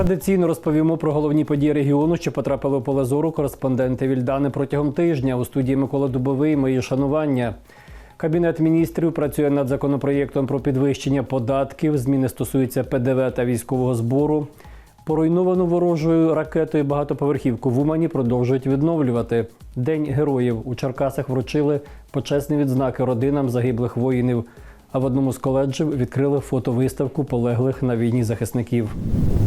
Традиційно розповімо про головні події регіону, що потрапили в поле зору кореспонденти Вільдани протягом тижня. У студії Микола Дубовий. Мої шанування. Кабінет міністрів працює над законопроєктом про підвищення податків. Зміни стосуються ПДВ та військового збору. Поруйновану ворожою ракетою багатоповерхівку в Умані продовжують відновлювати. День героїв у Черкасах вручили почесні відзнаки родинам загиблих воїнів. А в одному з коледжів відкрили фотовиставку полеглих на війні захисників.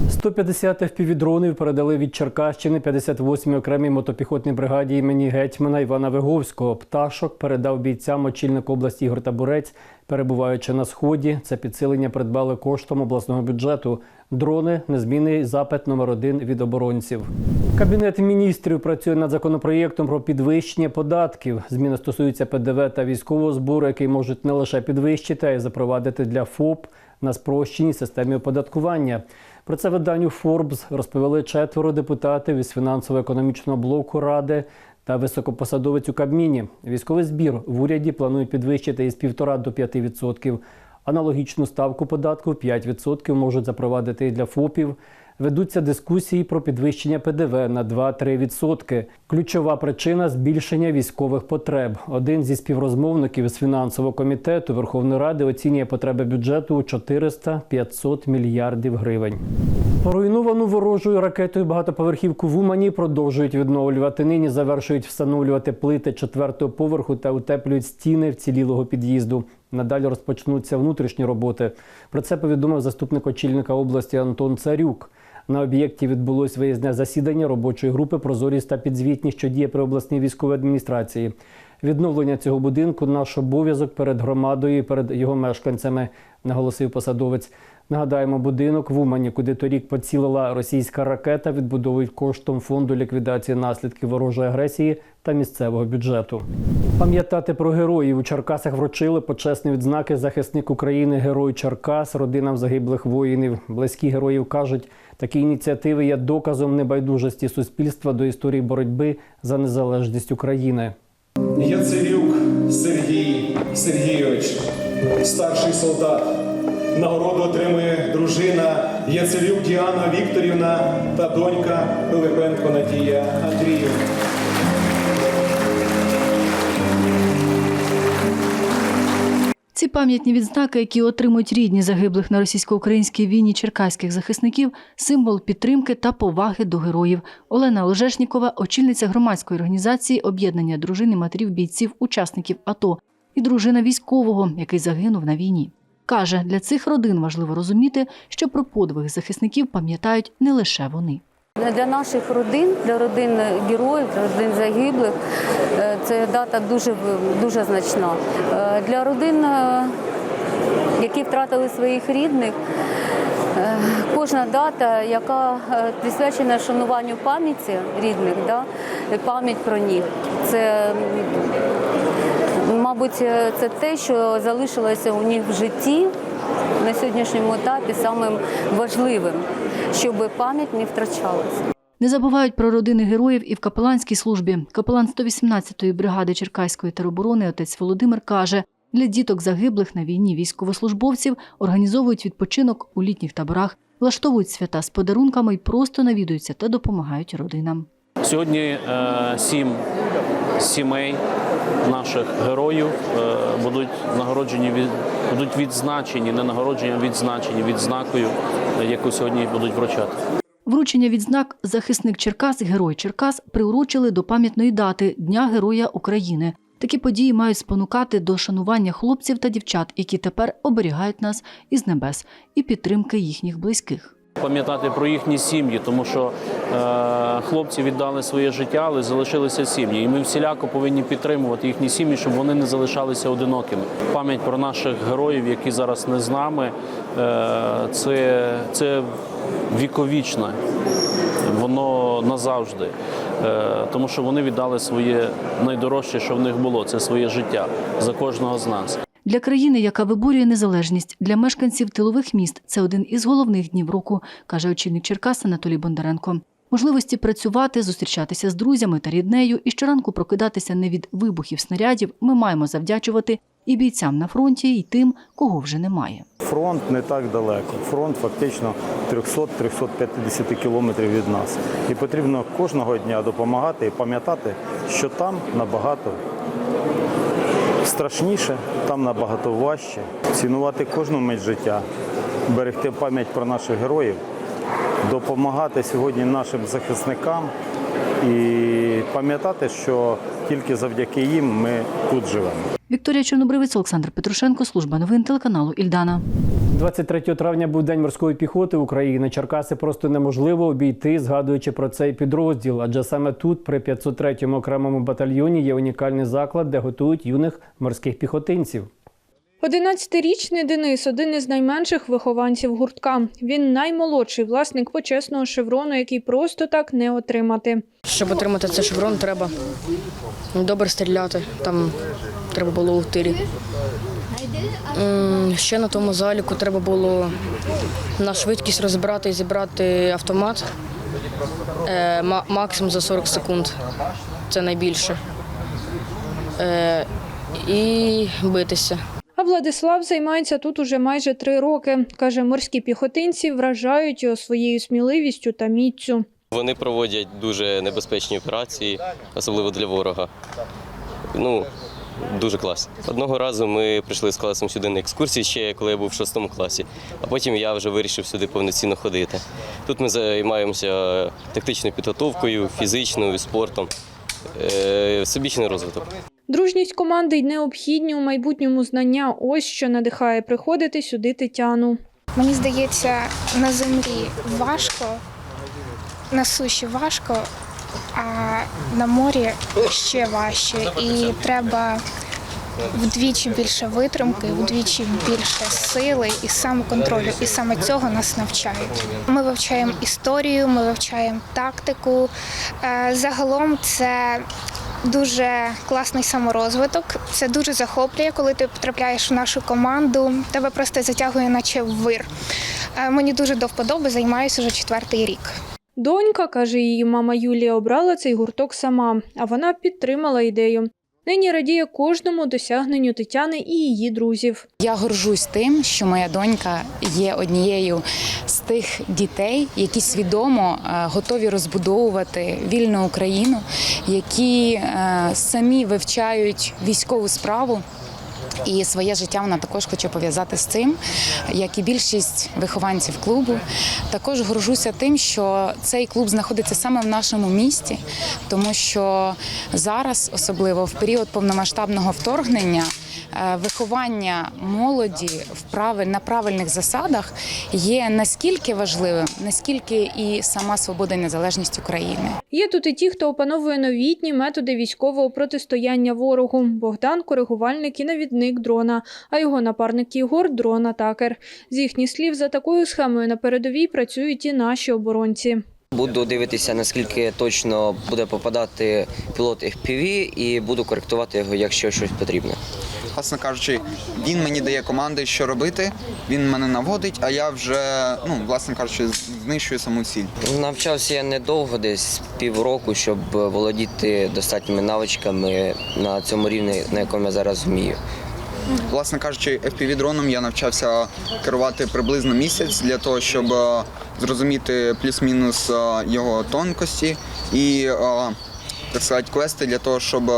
150 впівдронів передали від Черкащини 58-й окремій мотопіхотній бригаді імені гетьмана Івана Виговського. Пташок передав бійцям очільник області Ігор Табурець, перебуваючи на сході. Це підсилення придбали коштом обласного бюджету. Дрони незмінний запит номер один від оборонців. Кабінет міністрів працює над законопроєктом про підвищення податків. Зміни стосуються ПДВ та військового збору, який можуть не лише підвищити, а й запровадити для ФОП на спрощеній системі оподаткування. Про це виданню Forbes розповіли четверо депутатів із фінансово-економічного блоку ради та високопосадовець у Кабміні. Військовий збір в уряді планують підвищити із 1,5 до 5%. Аналогічну ставку податку в 5% можуть запровадити і для ФОПів. Ведуться дискусії про підвищення ПДВ на 2-3%. Ключова причина збільшення військових потреб. Один зі співрозмовників з фінансового комітету Верховної Ради оцінює потреби бюджету у 400-500 мільярдів гривень. Поруйновану ворожою ракетою багатоповерхівку в Умані продовжують відновлювати. Нині завершують встановлювати плити четвертого поверху та утеплюють стіни вцілілого під'їзду. Надалі розпочнуться внутрішні роботи. Про це повідомив заступник очільника області Антон Царюк. На об'єкті відбулось виїзне засідання робочої групи Прозорість та підзвітність, що діє при обласній військовій адміністрації. Відновлення цього будинку наш обов'язок перед громадою і перед його мешканцями, наголосив посадовець. Нагадаємо, будинок в Умані, куди торік поцілила російська ракета, відбудовують коштом фонду ліквідації наслідків ворожої агресії та місцевого бюджету. Пам'ятати про героїв у Черкасах вручили почесні відзнаки захисник України, герой Черкас, родинам загиблих воїнів. Близькі героїв кажуть, такі ініціативи є доказом небайдужості суспільства до історії боротьби за незалежність України. Яцерюк Сергій Сергійович, старший солдат. Нагороду отримує дружина Яцерюк Діана Вікторівна та донька Пилипенко Надія Андріївна. Ці пам'ятні відзнаки, які отримують рідні загиблих на російсько-українській війні черкаських захисників, символ підтримки та поваги до героїв. Олена Олежешнікова, очільниця громадської організації об'єднання дружин і матерів бійців, учасників АТО і дружина військового, який загинув на війні. Каже, для цих родин важливо розуміти, що про подвиг захисників пам'ятають не лише вони. Для наших родин, для родин героїв, для родин загиблих, е, це дата дуже, дуже значна. Е, Для родин, е, які втратили своїх рідних, кожна дата, яка присвячена шануванню пам'яті рідних, да, пам'ять про них. Це, мабуть, це те, що залишилося у них в житті на сьогоднішньому етапі самим важливим, щоб пам'ять не втрачалася. Не забувають про родини героїв і в капеланській службі. Капелан 118-ї бригади Черкаської тероборони отець Володимир каже, для діток загиблих на війні військовослужбовців організовують відпочинок у літніх таборах, влаштовують свята з подарунками і просто навідуються та допомагають родинам. Сьогодні е, сім сімей наших героїв е, будуть нагороджені від будуть відзначені, не нагороджені, а відзначені відзнакою, яку сьогодні будуть вручати. Вручення відзнак захисник Черкас, герой Черкас приурочили до пам'ятної дати Дня Героя України. Такі події мають спонукати до шанування хлопців та дівчат, які тепер оберігають нас із небес, і підтримки їхніх близьких. Пам'ятати про їхні сім'ї, тому що е, хлопці віддали своє життя, але залишилися сім'ї. І ми всіляко повинні підтримувати їхні сім'ї, щоб вони не залишалися одинокими. Пам'ять про наших героїв, які зараз не з нами, е, це, це віковічне, воно назавжди. Е, тому що вони віддали своє найдорожче, що в них було це своє життя за кожного з нас. Для країни, яка виборює незалежність, для мешканців тилових міст це один із головних днів року, каже очільник Черкас Анатолій Бондаренко. Можливості працювати, зустрічатися з друзями та ріднею і щоранку прокидатися не від вибухів снарядів ми маємо завдячувати і бійцям на фронті, і тим, кого вже немає. Фронт не так далеко. Фронт фактично 300-350 кілометрів від нас. І потрібно кожного дня допомагати і пам'ятати, що там набагато страшніше, там набагато важче. Цінувати кожну мить життя, берегти пам'ять про наших героїв, допомагати сьогодні нашим захисникам і пам'ятати, що тільки завдяки їм ми тут живемо. Вікторія Чорнобривець, Олександр Петрушенко, служба новин телеканалу Ільдана. 23 травня був День морської піхоти України. Черкаси просто неможливо обійти, згадуючи про цей підрозділ. Адже саме тут, при 503-му окремому батальйоні, є унікальний заклад, де готують юних морських піхотинців. 11-річний Денис один із найменших вихованців гуртка. Він наймолодший власник почесного шеврону, який просто так не отримати. Щоб отримати цей шеврон, треба добре стріляти. Там треба було у тирі. Ще на тому заліку треба було на швидкість розібрати і зібрати автомат. Е, Максимум за 40 секунд. Це найбільше. Е, І битися. А Владислав займається тут уже майже три роки. Каже, морські піхотинці вражають його своєю сміливістю та міцю. Вони проводять дуже небезпечні операції, особливо для ворога. Ну, дуже клас. Одного разу ми прийшли з класом сюди на екскурсії, ще коли я був в шостому класі, а потім я вже вирішив сюди повноцінно ходити. Тут ми займаємося тактичною підготовкою, фізичною, спортом, е, всебічний розвиток. Дружність команди й необхідні у майбутньому знання. Ось що надихає приходити сюди Тетяну. Мені здається, на землі важко, на суші важко, а на морі ще важче. І треба вдвічі більше витримки, вдвічі більше сили і самоконтролю. І саме цього нас навчають. Ми вивчаємо історію, ми вивчаємо тактику. Е, Загалом це дуже класний саморозвиток. Це дуже захоплює, коли ти потрапляєш в нашу команду. Тебе просто затягує, наче в вир. Е, Мені дуже до вподоби, займаюся вже четвертий рік. Донька, каже її мама Юлія, обрала цей гурток сама, а вона підтримала ідею. Нині радіє кожному досягненню Тетяни і її друзів. Я горжусь тим, що моя донька є однією з тих дітей, які свідомо е, готові розбудовувати вільну Україну, які е, самі вивчають військову справу. І своє життя вона також хоче пов'язати з цим, як і більшість вихованців клубу. Також горжуся тим, що цей клуб знаходиться саме в нашому місті, тому що зараз, особливо в період повномасштабного вторгнення, виховання молоді в на правильних засадах є наскільки важливим, наскільки і сама свобода і незалежність України. Є тут і ті, хто опановує новітні методи військового протистояння ворогу. Богдан коригувальник і навідник дрона, а його напарник Ігор дрон-атакер. З їхніх слів, за такою схемою на передовій працюють і наші оборонці. Буду дивитися, наскільки точно буде попадати пілот FPV і буду коректувати його, якщо щось потрібно. Власне кажучи, він мені дає команди, що робити. Він мене наводить, а я вже, ну власне кажучи, знищую саму ціль. Навчався я недовго, десь півроку, щоб володіти достатніми навичками на цьому рівні, на якому я зараз вмію. Власне кажучи, fpv дроном я навчався керувати приблизно місяць для того, щоб е, зрозуміти плюс-мінус е, його тонкості і е, так сказати, квести для того, щоб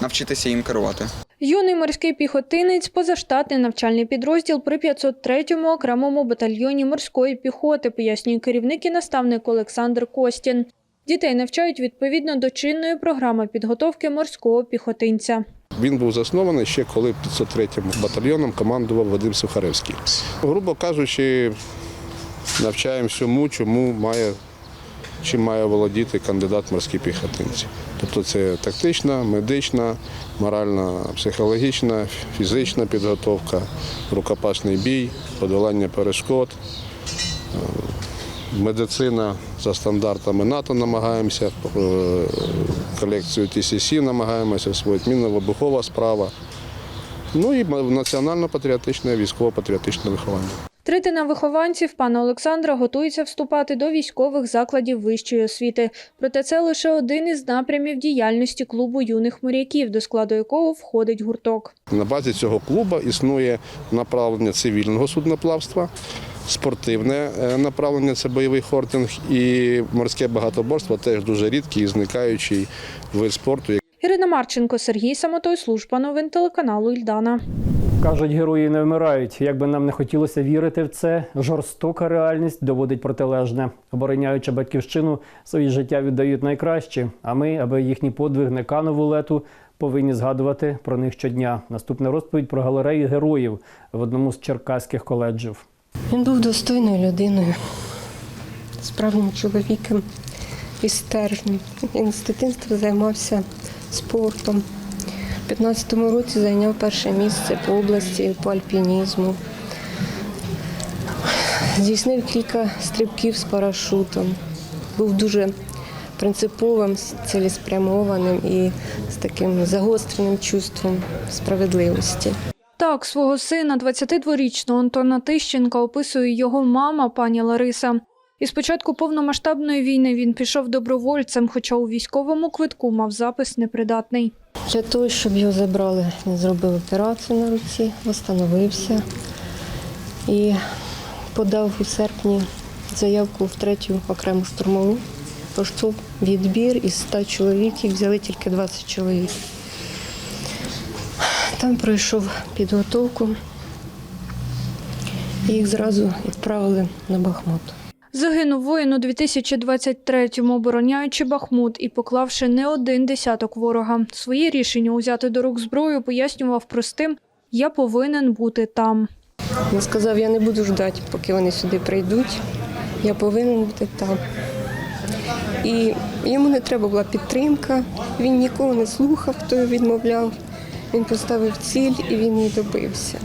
навчитися їм керувати. Юний морський піхотинець позаштатний навчальний підрозділ при 503-му окремому батальйоні морської піхоти, пояснює керівник і наставник Олександр Костін. Дітей навчають відповідно до чинної програми підготовки морського піхотинця. Він був заснований ще коли 503-м батальйоном командував Вадим Сухаревський. Грубо кажучи, навчаємо всьому, чому має, чим має володіти кандидат морські піхотинці. Тобто це тактична, медична, моральна, психологічна, фізична підготовка, рукопашний бій, подолання перешкод. Медицина за стандартами НАТО намагаємося, е, колекцію ТСС намагаємося освоїти, мінно-вибухова справа. Ну і національно-патріотичне, військово-патріотичне виховання. Третина вихованців пана Олександра готується вступати до військових закладів вищої освіти. Проте це лише один із напрямів діяльності клубу юних моряків, до складу якого входить гурток. На базі цього клубу існує направлення цивільного судноплавства, спортивне е, направлення це бойовий хортинг і морське багатоборство теж дуже рідкий і зникаючий вид спорту. Ірина Марченко, Сергій Самотой, служба новин телеканалу Ільдана. Кажуть, герої не вмирають. Як би нам не хотілося вірити в це, жорстока реальність доводить протилежне. Обороняючи батьківщину, свої життя віддають найкраще. А ми, аби їхній подвиг не канув у лету, повинні згадувати про них щодня. Наступна розповідь про галереї героїв в одному з черкаських коледжів. Він був достойною людиною, справжнім чоловіком і стержнем. Він з дитинства займався спортом. У 15-му році зайняв перше місце по області по альпінізму. Здійснив кілька стрибків з парашутом. Був дуже принциповим, цілеспрямованим і з таким загостреним чувством справедливості. Так, свого сина, 22-річного Антона Тищенка, описує його мама, пані Лариса. І з початку повномасштабної війни він пішов добровольцем, хоча у військовому квитку мав запис непридатний. Для того, щоб його забрали, він зробив операцію на руці, встановився і подав у серпні заявку в третю окрему штурмову. Пройшов відбір із 100 чоловік, їх взяли тільки 20 чоловік. Там пройшов підготовку, і їх зразу відправили на Бахмут. Загинув воїн у 2023-му, обороняючи Бахмут і поклавши не один десяток ворога. Своє рішення узяти до рук зброю пояснював простим «Я повинен бути там». Він сказав, я не буду ждати, поки вони сюди прийдуть. Я повинен бути там. І йому не треба була підтримка, він нікого не слухав, хто його відмовляв. Він поставив ціль і він її добився.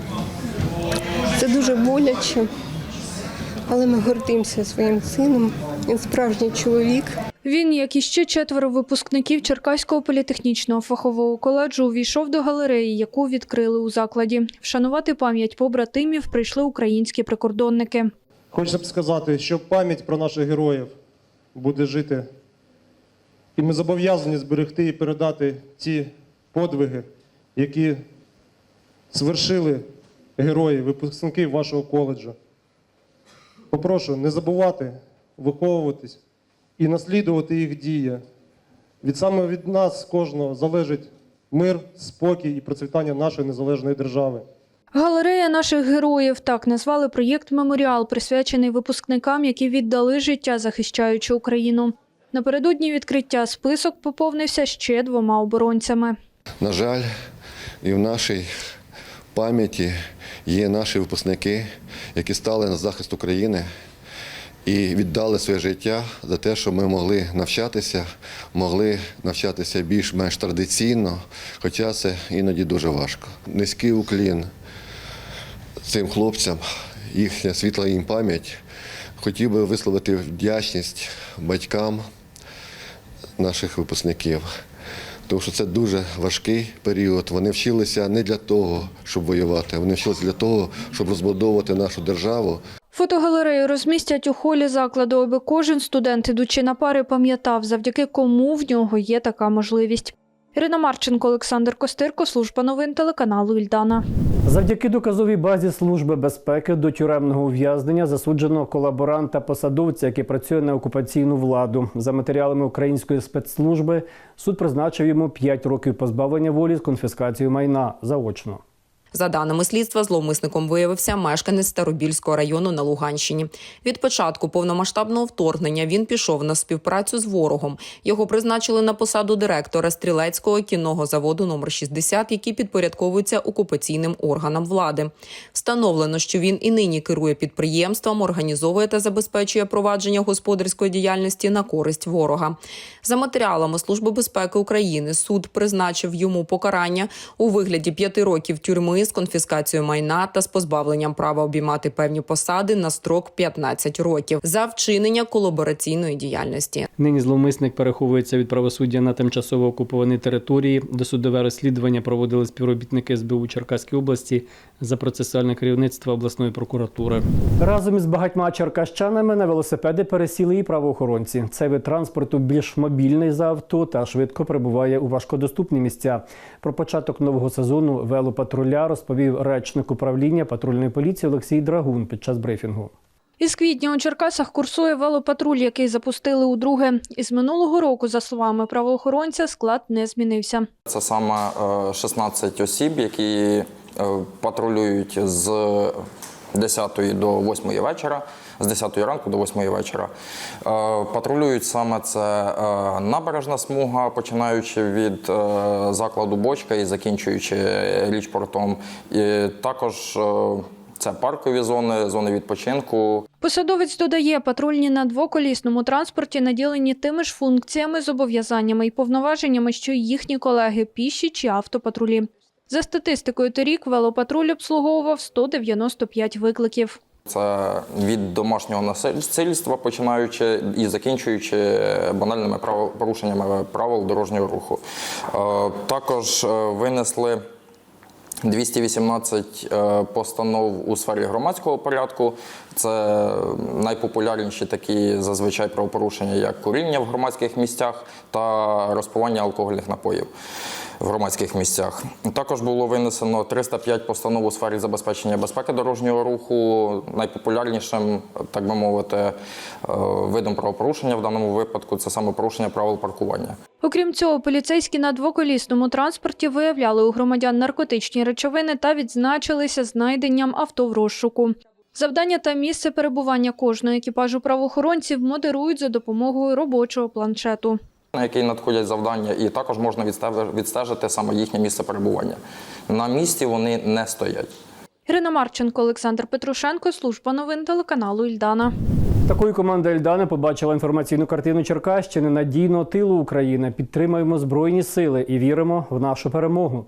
Це дуже боляче, але ми гордимося своїм сином. Він справжній чоловік. Він, як і ще четверо випускників Черкаського політехнічного фахового коледжу, увійшов до галереї, яку відкрили у закладі. Вшанувати пам'ять побратимів прийшли українські прикордонники. Хочеться б сказати, що пам'ять про наших героїв буде жити. І ми зобов'язані зберегти і передати ті подвиги, які звершили герої, випускники вашого коледжу. Попрошу не забувати виховуватись і наслідувати їх дії. Від саме від нас кожного залежить мир, спокій і процвітання нашої незалежної держави. Галерея наших героїв так назвали проєкт Меморіал, присвячений випускникам, які віддали життя, захищаючи Україну. Напередодні відкриття список поповнився ще двома оборонцями. На жаль, і в нашій пам'яті є наші випускники, які стали на захист України і віддали своє життя за те, щоб ми могли навчатися, могли навчатися більш-менш традиційно, хоча це іноді дуже важко. Низький уклін цим хлопцям, їхня світла їм пам'ять. Хотів би висловити вдячність батькам наших випускників. Тому що це дуже важкий період. Вони вчилися не для того, щоб воювати, вони вчилися для того, щоб розбудовувати нашу державу. Фотогалерею розмістять у холі закладу, аби кожен студент, ідучи на пари, пам'ятав, завдяки кому в нього є така можливість. Ірина Марченко, Олександр Костирко, служба новин телеканалу Ільдана. Завдяки доказовій базі Служби безпеки до тюремного ув'язнення засуджено колаборанта посадовця, який працює на окупаційну владу. За матеріалами української спецслужби суд призначив йому 5 років позбавлення волі з конфіскацією майна заочно. За даними слідства, зловмисником виявився мешканець Старобільського району на Луганщині. Від початку повномасштабного вторгнення він пішов на співпрацю з ворогом. Його призначили на посаду директора стрілецького кінного заводу номер 60 який підпорядковується окупаційним органам влади. Встановлено, що він і нині керує підприємством, організовує та забезпечує провадження господарської діяльності на користь ворога. За матеріалами Служби безпеки України суд призначив йому покарання у вигляді п'яти років тюрми з конфіскацією майна та з позбавленням права обіймати певні посади на строк 15 років за вчинення колабораційної діяльності. Нині зловмисник переховується від правосуддя на тимчасово окупованій території. Досудове розслідування проводили співробітники СБУ Черкаської області за процесуальне керівництво обласної прокуратури. Разом із багатьма черкащанами на велосипеди пересіли і правоохоронці. Цей вид транспорту більш мобільний за авто та швидко прибуває у важкодоступні місця. Про початок нового сезону велопатруля розповів речник управління патрульної поліції Олексій Драгун під час брифінгу. Із квітня у Черкасах курсує велопатруль, який запустили удруге. Із минулого року, за словами правоохоронця, склад не змінився. Це саме е, 16 осіб, які е, патрулюють з 10 до 8 вечора, з 10 ранку до 8 вечора. Е, Патрулюють саме це е, набережна смуга, починаючи від е, закладу бочка і закінчуючи річпортом. І також це паркові зони, зони відпочинку. Посадовець додає, патрульні на двоколісному транспорті наділені тими ж функціями, зобов'язаннями і повноваженнями, що й їхні колеги піші чи автопатрулі. За статистикою, торік велопатруль обслуговував 195 викликів. Це від домашнього насильства, починаючи і закінчуючи банальними порушеннями правил дорожнього руху. Е, Також е, винесли 218 е, постанов у сфері громадського порядку. Це найпопулярніші такі зазвичай правопорушення, як куріння в громадських місцях та розпивання алкогольних напоїв в громадських місцях. Також було винесено 305 постанов у сфері забезпечення безпеки дорожнього руху. Найпопулярнішим, так би мовити, е, видом правопорушення в даному випадку це саме порушення правил паркування. Окрім цього, поліцейські на двоколісному транспорті виявляли у громадян наркотичні речовини та відзначилися знайденням авто в розшуку. Завдання та місце перебування кожного екіпажу правоохоронців модерують за допомогою робочого планшету. На який надходять завдання, і також можна відстежити- відстежити саме їхнє місце перебування. На місці вони не стоять. Ірина Марченко, Олександр Петрушенко, служба новин телеканалу Ільдана. Такою команда Ельдани побачила інформаційну картину Черкащини надійного тилу України. Підтримуємо збройні сили і віримо в нашу перемогу.